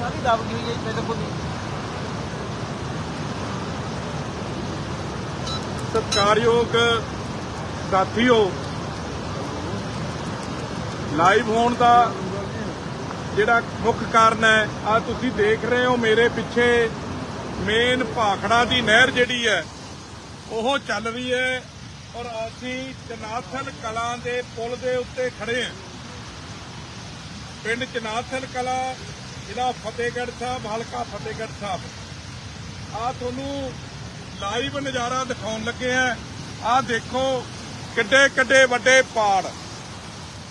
ਸਾਰੀ ਦਬ ਗਈ ਹੈ ਬਿਲਕੁਲ ਹੀ ਸਤਿਕਾਰਯੋਗ ਸਾਥੀਓ, ਲਾਈਵ ਹੋਣ ਦਾ ਜਿਹੜਾ ਮੁੱਖ ਕਾਰਨ ਹੈ ਆ ਤੁਸੀਂ ਦੇਖ ਰਹੇ ਹੋ ਮੇਰੇ ਪਿੱਛੇ ਮੇਨ ਭਾਖੜਾ ਦੀ ਨਹਿਰ ਜਿਹੜੀ ਹੈ, ਉਹ ਚੱਲ ਰਹੀ ਹੈ। ਔਰ ਅਸੀਂ ਚਨਾਥਲ ਕਲਾਂ ਦੇ ਪੁਲ ਦੇ ਉੱਤੇ ਖੜੇ ਹਾਂ। ਪਿੰਡ ਚਨਾਥਲ ਕਲਾਂ, ਜ਼ਿਲ੍ਹਾ ਫਤਿਹਗੜ੍ਹ ਸਾਹਿਬ, ਹਲਕਾ ਫਤਿਹਗੜ੍ਹ ਸਾਹਿਬ। ਆ ਤੁਹਾਨੂੰ ਲਾਈਵ ਨਜ਼ਾਰਾ ਦਿਖਾਉਣ ਲੱਗੇ ਆ ਆ ਦੇਖੋ ਕਿੱਡੇ ਕਿੱਡੇ ਵੱਡੇ ਪਾੜ।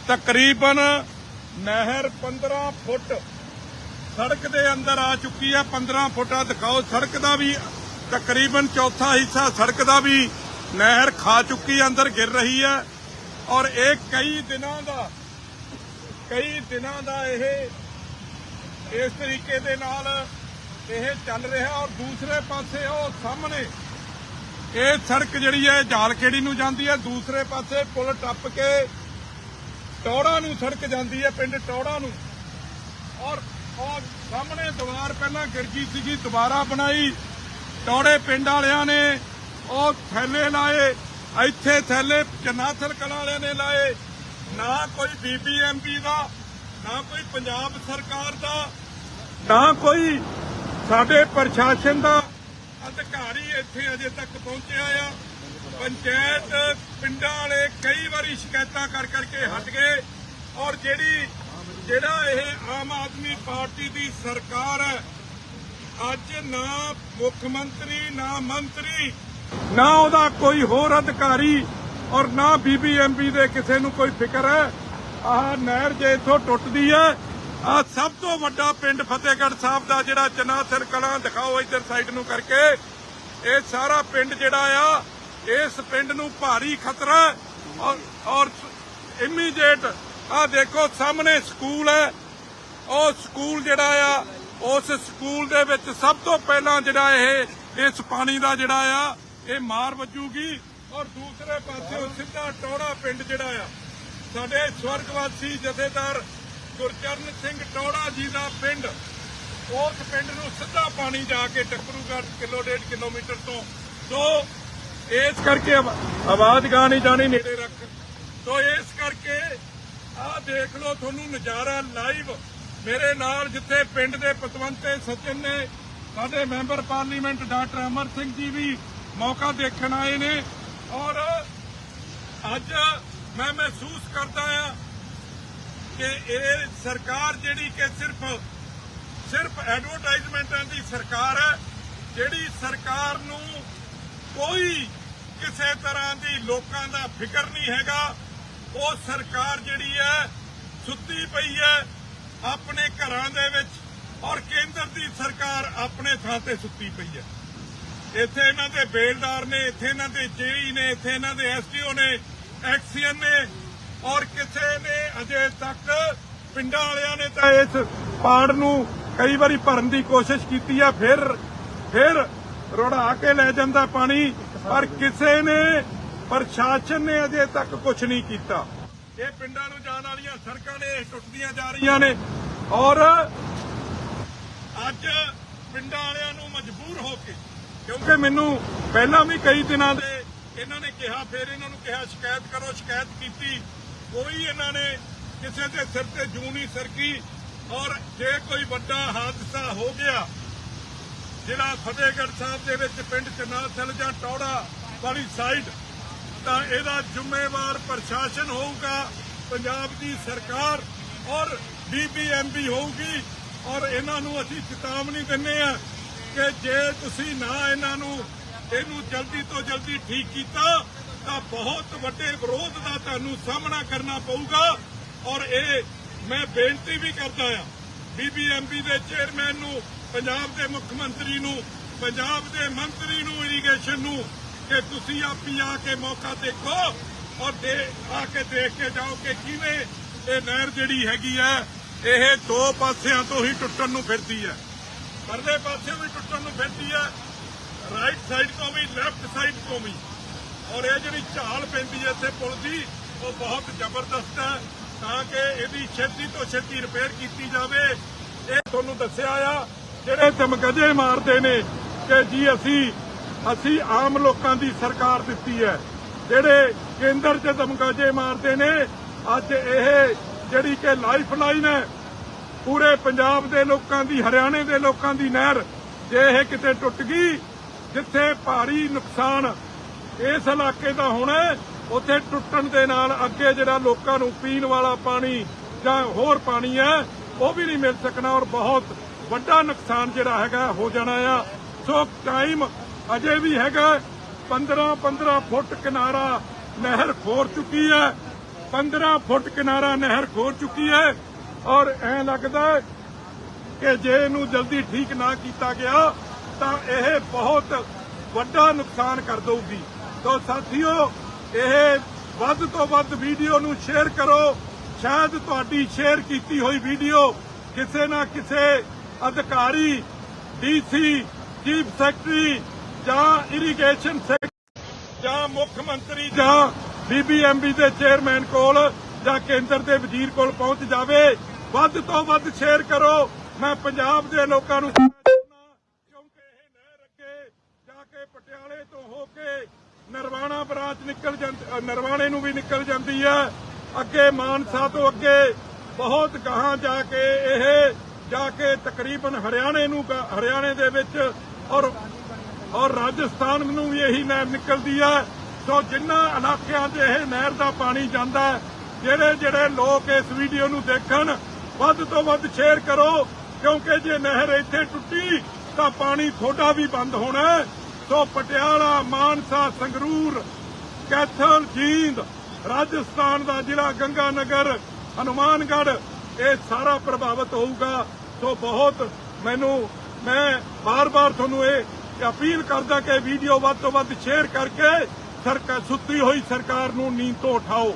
ਤਕਰੀਬਨ ਨਹਿਰ 15 ਫੁੱਟ ਸੜਕ ਦੇ ਅੰਦਰ ਆ ਚੁੱਕੀ ਹੈ 15 ਫੁੱਟਾ ਦਿਖਾਓ। ਸੜਕ ਦਾ ਵੀ ਤਕਰੀਬਨ ਚੌਥਾ ਹਿੱਸਾ ਸੜਕ ਦਾ ਵੀ ਨਹਿਰ ਖਾ ਚੁੱਕੀ ਅੰਦਰ ਗਿਰ ਰਹੀ ਹੈ। ਔਰ ਇਹ ਕਈ ਦਿਨਾਂ ਦਾ, ਕਈ ਦਿਨਾਂ ਦਾ ਇਹ, ਇਸ ਤਰੀਕੇ ਦੇ ਨਾਲ ਇਹ ਚੱਲ ਰਿਹਾ। ਔਰ ਦੂਸਰੇ ਪਾਸੇ ਉਹ ਸਾਹਮਣੇ, ਇਹ ਸੜਕ ਜਿਹੜੀ ਹੈ, ਜਾਲਖੇੜੀ ਨੂੰ ਜਾਂਦੀ ਹੈ। ਦੂਸਰੇ ਪਾਸੇ ਪੁਲ ਟੱਪ ਕੇ ਟੌੜਾ ਨੂੰ ਸੜਕ ਜਾਂਦੀ ਹੈ, ਪਿੰਡ ਟੌੜਾ ਨੂੰ। ਔਰ ਉਹ ਸਾਹਮਣੇ ਦੀਵਾਰ ਪਹਿਲਾਂ ਗਿਰ ਗਈ ਸੀਗੀ, ਦੁਬਾਰਾ ਬਣਾਈ। ਟੌੜੇ ਪਿੰਡ ਵਾਲਿਆਂ ਨੇ ਉਹ ਥੈਲੇ ਲਾਏ, ਇੱਥੇ ਥੈਲੇ ਜਨਾਥਲ ਕਲਾਂ ਵਾਲਿਆਂ ਨੇ ਲਾਏ। ਨਾ ਕੋਈ ਬੀਬੀਐਮਪੀ ਦਾ, ਨਾ ਕੋਈ ਪੰਜਾਬ ਸਰਕਾਰ ਦਾ, ਨਾ ਕੋਈ ਸਾਡੇ ਪ੍ਰਸ਼ਾਸਨ ਦਾ। ਅਧਿਕਾਰੀ ਇੱਥੇ ਅਜੇ ਤੱਕ ਪਹੁੰਚਿਆ ਆ। ਪੰਚਾਇਤ ਪਿੰਡਾਂ ਵਾਲੇ ਕਈ ਵਾਰੀ ਸ਼ਿਕਾਇਤਾਂ ਕਰ ਕਰਕੇ ਹਟ ਗਏ। ਔਰ ਜਿਹੜੀ, ਜਿਹੜਾ ਇਹ ਆਮ ਆਦਮੀ ਪਾਰਟੀ ਦੀ ਸਰਕਾਰ ਹੈ, ਅੱਜ ਨਾ ਮੁੱਖ ਮੰਤਰੀ, ਨਾ ਮੰਤਰੀ ਨਾ ਉਹਦਾ ਕੋਈ ਹੋਰ ਅਧਿਕਾਰੀ ਔਰ ਨਾ ਬੀਬੀਐਮਪੀ ਦੇ ਕਿਸੇ ਨੂੰ ਕੋਈ ਫਿਕਰ ਹੈ? ਆਹ ਨਹਿਰ ਜੇ ਇਥੋਂ ਟੁੱਟਦੀ ਹੈ ਆ ਸਭ ਤੋਂ ਵੱਡਾ ਪਿੰਡ ਫਤਿਹਗੜ੍ਹ ਸਾਹਿਬ ਦਾ ਜਿਹੜਾ ਚਨਾਥਲ ਕਲਾਂ, ਦਿਖਾਓ ਇੱਧਰ ਸਾਈਡ ਨੂੰ ਕਰਕੇ। ਇਹ ਸਾਰਾ ਪਿੰਡ ਜਿਹੜਾ ਆ, ਇਸ ਪਿੰਡ ਨੂੰ ਭਾਰੀ ਖਤਰਾ ਔਰ ਔਰ ਇਮੀਡੀਏਟ ਆ ਦੇਖੋ ਸਾਹਮਣੇ ਸਕੂਲ ਹੈ। ਉਹ ਸਕੂਲ ਜਿਹੜਾ ਆ, ਉਸ ਸਕੂਲ ਦੇ ਵਿੱਚ ਸਭ ਤੋਂ ਪਹਿਲਾਂ ਜਿਹੜਾ ਇਹ, ਇਸ ਪਾਣੀ ਦਾ ਜਿਹੜਾ ਆ ਇਹ ਮਾਰ ਵੱਜੂਗੀ ਔਰ ਦੂਸਰੇ ਪਾਸੇ ਸਿੱਧਾ ਟੋੜਾ ਪਿੰਡ ਜਿਹੜਾ ਆ। ਸਾਡੇ ਸਵਰਗਵਾਸੀ ਜਥੇਦਾਰ ਗੁਰਚਰਨ ਸਿੰਘ ਟੋੜਾ ਜੀ ਦਾ ਪਿੰਡ, ਉਸ ਪਿੰਡ ਨੂੰ ਸਿੱਧਾ ਪਾਣੀ ਜਾ ਕੇ ਟੱਕਰੂਗਾ ਕਿਲੋ ਡੇਢ ਕਿਲੋਮੀਟਰ ਤੋਂ। ਸੋ ਇਸ ਕਰਕੇ ਆਵਾ- ਆਵਾਜ਼ ਗਾਣੀ ਜਾਣੀ ਨੇੜੇ ਰੱਖ। ਸੋ ਇਸ ਕਰਕੇ ਆਹ ਦੇਖ ਲਓ ਤੁਹਾਨੂੰ ਨਜ਼ਾਰਾ ਲਾਈਵ ਮੇਰੇ ਨਾਲ ਜਿੱਥੇ ਪਿੰਡ ਦੇ ਪਤਵੰਤੇ ਸਚਿਨ ਨੇ, ਸਾਡੇ member parliament doctor Amar Singh ji ਵੀ ਮੌਕਾ ਦੇਖਣ ਆਏ ਨੇ ਔਰ ਅੱਜ ਮੈਂ ਮਹਿਸੂਸ ਕਰਦਾ ਆ ਕਿ ਇਹ ਸਰਕਾਰ ਜਿਹੜੀ ਕਿ ਸਿਰਫ ਸਿਰਫ ਐਡਵਰਟਾਈਜ਼ਮੈਂਟਾਂ ਦੀ ਸਰਕਾਰ ਹੈ, ਜਿਹੜੀ ਸਰਕਾਰ ਨੂੰ ਕੋਈ ਕਿਸੇ ਤਰ੍ਹਾਂ ਦੀ ਲੋਕਾਂ ਦਾ ਫਿਕਰ ਨਹੀਂ ਹੈਗਾ, ਉਹ ਸਰਕਾਰ ਜਿਹੜੀ ਹੈ ਸੁੱਤੀ ਪਈ ਹੈ ਆਪਣੇ ਘਰਾਂ ਦੇ ਵਿੱਚ ਔਰ ਕੇਂਦਰ ਦੀ ਸਰਕਾਰ ਆਪਣੇ ਥਾਂ ਤੇ ਸੁੱਤੀ ਪਈ ਹੈ। ਇੱਥੇ ਇਹਨਾਂ ਦੇ ਬੇਲਦਾਰ ਨੇ, ਇੱਥੇ ਇਹਨਾਂ ਦੇ ਜੇਈ ਨੇ, ਇੱਥੇ ਇਹਨਾਂ ਦੇ ਐਸਡੀਓ ਨੇ, ਐਕਸੀਐਨ ਨੇ ਔਰ ਕਿਸੇ ਨੇ ਅਜੇ ਤੱਕ ਪਿੰਡਾਂ ਵਾਲਿਆਂ ਨੇ ਤਾਂ ਇਸ ਪਾੜ ਨੂੰ ਕਈ ਵਾਰੀ ਭਰਨ ਦੀ ਕੋਸ਼ਿਸ਼ ਕੀਤੀ ਆ, ਫਿਰ ਫਿਰ ਰੋੜਾ ਕੇ ਲੈ ਜਾਂਦਾ ਪਾਣੀ, ਪਰ ਕਿਸੇ ਨੇ ਪ੍ਰਸ਼ਾਸਨ ਨੇ ਅਜੇ ਤੱਕ ਕੁਝ ਨਹੀਂ ਕੀਤਾ। ਇਹ ਪਿੰਡਾਂ ਨੂੰ ਜਾਣ ਵਾਲੀਆਂ ਸੜਕਾਂ ਨੇ, ਇਹ ਟੁੱਟਦੀਆਂ ਜਾ ਰਹੀਆਂ ਨੇ ਔਰ ਅੱਜ ਪਿੰਡਾਂ ਵਾਲਿਆਂ ਨੂੰ ਮਜਬੂਰ ਹੋ ਕੇ ਕਿਉਂਕਿ ਮੈਨੂੰ ਪਹਿਲਾਂ ਵੀ ਕਈ ਦਿਨਾਂ ਦੇ ਇਹਨਾਂ ਨੇ ਕਿਹਾ, ਫਿਰ ਇਹਨਾਂ ਨੂੰ ਕਿਹਾ, ਸ਼ਿਕਾਇਤ ਕਰੋ, ਸ਼ਿਕਾਇਤ ਕੀਤੀ। ਕੋਈ ਇਹਨਾਂ ਨੇ ਕਿਸੇ ਦੇ ਸਿਰ ਤੇ ਜੂੰ ਨਹੀਂ ਸਰਕੀ। ਔਰ ਜੇ ਕੋਈ ਵੱਡਾ ਹਾਦਸਾ ਹੋ ਗਿਆ, ਜ਼ਿਲ੍ਹਾ ਫਤਿਹਗੜ੍ਹ ਸਾਹਿਬ ਦੇ ਵਿੱਚ ਪਿੰਡ ਚਨਾਥਲ ਜਾਂ ਟੌੜਾ ਵਾਲੀ ਸਾਈਡ, ਤਾਂ ਇਹਦਾ ਜ਼ਿੰਮੇਵਾਰ ਪ੍ਰਸ਼ਾਸਨ ਹੋਊਗਾ, ਪੰਜਾਬ ਦੀ ਸਰਕਾਰ ਔਰ ਬੀਬੀਐਮਬੀ ਹੋਊਗੀ। ਔਰ ਇਹਨਾਂ ਨੂੰ ਅਸੀਂ ਚੇਤਾਵਨੀ ਦਿੰਨੇ ਆ ਕਿ ਜੇ ਤੁਸੀਂ ਨਾ ਇਹਨਾਂ ਨੂੰ ਇਹਨੂੰ ਜਲਦੀ ਤੋਂ ਜਲਦੀ ਠੀਕ ਕੀਤਾ, ਤਾਂ ਬਹੁਤ ਵੱਡੇ ਵਿਰੋਧ ਦਾ ਤੁਹਾਨੂੰ ਸਾਹਮਣਾ ਕਰਨਾ ਪਊਗਾ। ਔਰ ਇਹ ਮੈਂ ਬੇਨਤੀ ਵੀ ਕਰਦਾ ਆ ਬੀਬੀਐਮਬੀ ਦੇ ਚੇਅਰਮੈਨ ਨੂੰ, ਪੰਜਾਬ ਦੇ ਮੁੱਖ ਮੰਤਰੀ ਨੂੰ, ਪੰਜਾਬ ਦੇ ਮੰਤਰੀ ਨੂੰ ਇਰੀਗੇਸ਼ਨ ਨੂੰ, ਕਿ ਤੁਸੀਂ ਆਪੀ ਆ ਕੇ ਮੌਕਾ ਦੇਖੋ ਔਰ ਦੇ ਆ ਕੇ ਦੇਖ ਕੇ ਜਾਓ ਕਿ ਕਿਵੇਂ ਇਹ ਨਹਿਰ ਜਿਹੜੀ ਹੈਗੀ ਹੈ, ਇਹ ਦੋ ਪਾਸਿਆਂ ਤੋਂ ਹੀ ਟੁੱਟਣ ਨੂੰ ਫਿਰਦੀ ਹੈ। ਪਰਲੇ ਪਾਸੇ ਵੀ ਟੁੱਟਣ ਨੂੰ ਫਿਰਦੀ ਹੈ ਰਾਈਟ ਸਾਈਡ ਤੋਂ ਵੀ ਲੈਫਟ ਸਾਈਡ ਤੋਂ ਵੀ। ਔਰ ਇਹ ਜਿਹੜੀ ਝਾਲ ਪੈਂਦੀ ਹੈ ਇੱਥੇ ਪੁਲ ਦੀ, ਉਹ ਬਹੁਤ ਜ਼ਬਰਦਸਤ ਹੈ, ਤਾਂ ਕਿ ਇਹਦੀ ਛੇਤੀ ਤੋਂ ਛੇਤੀ ਰਿਪੇਅਰ ਕੀਤੀ ਜਾਵੇ। ਇਹ ਤੁਹਾਨੂੰ ਦੱਸਿਆ ਆ, ਜਿਹੜੇ ਚਮਕਜੇ ਮਾਰਦੇ ਨੇ, ਕਿ ਜੀ ਅਸੀਂ ਅਸੀਂ ਆਮ ਲੋਕਾਂ ਦੀ ਸਰਕਾਰ ਦਿੱਤੀ ਹੈ। ਜਿਹੜੇ ਕੇਂਦਰ 'ਚ ਦਮਗਾਜੇ ਮਾਰਦੇ ਨੇ, ਅੱਜ ਇਹ ਜਿਹੜੀ ਕਿ ਲਾਈਫ ਲਾਈਨ ਹੈ ਪੂਰੇ ਪੰਜਾਬ ਦੇ ਲੋਕਾਂ ਦੀ, ਹਰਿਆਣੇ ਦੇ ਲੋਕਾਂ ਦੀ ਨਹਿਰ ਜੇ ਇਹ ਕਿਤੇ ਟੁੱਟ ਗਈ, ਜਿੱਥੇ ਭਾਰੀ ਨੁਕਸਾਨ ਇਸ ਇਲਾਕੇ ਦਾ ਹੋਣਾ ਉੱਥੇ ਟੁੱਟਣ ਦੇ ਨਾਲ ਅੱਗੇ ਜਿਹੜਾ ਲੋਕਾਂ ਨੂੰ ਪੀਣ ਵਾਲਾ ਪਾਣੀ ਜਾਂ ਹੋਰ ਪਾਣੀ ਹੈ, ਉਹ ਵੀ ਨਹੀਂ ਮਿਲ ਸਕਣਾ ਔਰ ਬਹੁਤ ਵੱਡਾ ਨੁਕਸਾਨ ਜਿਹੜਾ ਹੈਗਾ ਹੋ ਜਾਣਾ ਆ। ਸੋ ਟਾਈਮ ਅਜੇ ਵੀ ਹੈਗਾ 15 15 ਫੁੱਟ ਕਿਨਾਰਾ ਨਹਿਰ ਖੋਰ ਚੁੱਕੀ ਹੈ 15 ਫੁੱਟ ਕਿਨਾਰਾ ਨਹਿਰ ਖੋਰ ਚੁੱਕੀ ਹੈ। ਔਰ ਐ ਲੱਗਦਾ ਹੈ ਕਿ ਜੇ ਇਹਨੂੰ ਜਲਦੀ ਠੀਕ ਨਾ ਕੀਤਾ ਗਿਆ, ਤਾਂ ਇਹ ਬਹੁਤ ਵੱਡਾ ਨੁਕਸਾਨ ਕਰ ਦਊਗੀ। ਤਾਂ ਸਾਥੀਓ, ਇਹ ਵੱਧ ਤੋਂ ਵੱਧ ਵੀਡੀਓ ਨੂੰ ਸ਼ੇਅਰ ਕਰੋ। ਸ਼ਾਇਦ ਤੁਹਾਡੀ ਸ਼ੇਅਰ ਕੀਤੀ ਹੋਈ ਵੀਡੀਓ ਕਿਸੇ ਨਾ ਕਿਸੇ ਅਧਿਕਾਰੀ, ਡੀਸੀ, ਚੀਫ ਸੈਕਟਰੀ ਜਾਂ ਇਰੀਗੇਸ਼ਨ ਸੈਕਟਰੀ ਜਾਂ ਮੁੱਖ ਮੰਤਰੀ ਜਾਂ ਬੀਬੀਐਮਬੀ ਦੇ ਚੇਅਰਮੈਨ ਕੋਲ ਜਾਂ ਕੇਂਦਰ ਦੇ ਵਜ਼ੀਰ ਕੋਲ ਪਹੁੰਚ ਜਾਵੇ, ਵੱਧ ਤੋਂ ਵੱਧ ਸ਼ੇਅਰ ਕਰੋ। ਮੈਂ ਪੰਜਾਬ ਦੇ ਲੋਕਾਂ ਨੂੰ ਕਹਿਣਾ ਚਾਹੁੰਦਾ ਕਿਉਂਕਿ ਇਹ ਨਹਿਰ ਅੱਗੇ ਜਾ ਕੇ ਪਟਿਆਲੇ ਤੋਂ ਹੋ ਕੇ ਨਰਵਾਣਾ ਬ੍ਰਾਂਚ ਨਿਕਲ ਜਾਂਦੀ ਨਰਵਾਣੇ ਨੂੰ ਵੀ ਨਿਕਲ ਜਾਂਦੀ ਹੈ। ਅੱਗੇ ਮਾਨਸਾ ਤੋਂ ਅੱਗੇ ਬਹੁਤ ਗਾਹਾਂ ਜਾ ਕੇ ਇਹ ਜਾ ਕੇ ਤਕਰੀਬਨ ਹਰਿਆਣੇ ਨੂੰ ਹਰਿਆਣੇ ਦੇ ਵਿੱਚ ਔਰ ਔਰ ਰਾਜਸਥਾਨ ਨੂੰ ਵੀ ਇਹੀ ਨਹਿਰ ਨਿਕਲਦੀ ਹੈ। ਸੋ ਜਿੰਨਾ ਇਲਾਕਿਆਂ 'ਚ ਇਹ ਨਹਿਰ ਦਾ ਪਾਣੀ ਜਾਂਦਾ ਜਿਹੜੇ ਜਿਹੜੇ ਲੋਕ ਇਸ ਵੀਡੀਓ ਨੂੰ ਦੇਖਣ, ਵੱਧ ਤੋਂ ਵੱਧ ਸ਼ੇਅਰ ਕਰੋ, ਕਿਉਂਕਿ ਜੇ ਨਹਿਰ ਇੱਥੇ ਟੁੱਟੀ, ਤਾਂ ਪਾਣੀ ਤੁਹਾਡਾ ਵੀ ਬੰਦ ਹੋਣਾ ਸੋ ਪਟਿਆਲਾ, ਮਾਨਸਾ, ਸੰਗਰੂਰ, ਕੈਥਲ, ਜੀਂਦ, ਰਾਜਸਥਾਨ ਦਾ ਜ਼ਿਲ੍ਹਾ ਗੰਗਾ ਨਗਰ ਹਨੂਮਾਨਗੜ੍ਹ, ਇਹ ਸਾਰਾ ਪ੍ਰਭਾਵਿਤ ਹੋਊਗਾ। ਸੋ ਬਹੁਤ ਮੈਨੂੰ, ਮੈਂ ਬਾਰ-ਬਾਰ ਤੁਹਾਨੂੰ ਇਹ ਅਪੀਲ ਕਰਦਾ ਕਿ ਵੀਡੀਓ ਵੱਧ ਤੋਂ ਵੱਧ ਸ਼ੇਅਰ ਕਰਕੇ ਸਰਕਾਰ ਸੁੱਤੀ ਹੋਈ ਸਰਕਾਰ ਨੂੰ ਨੀਂਦ ਤੋਂ ਉਠਾਓ।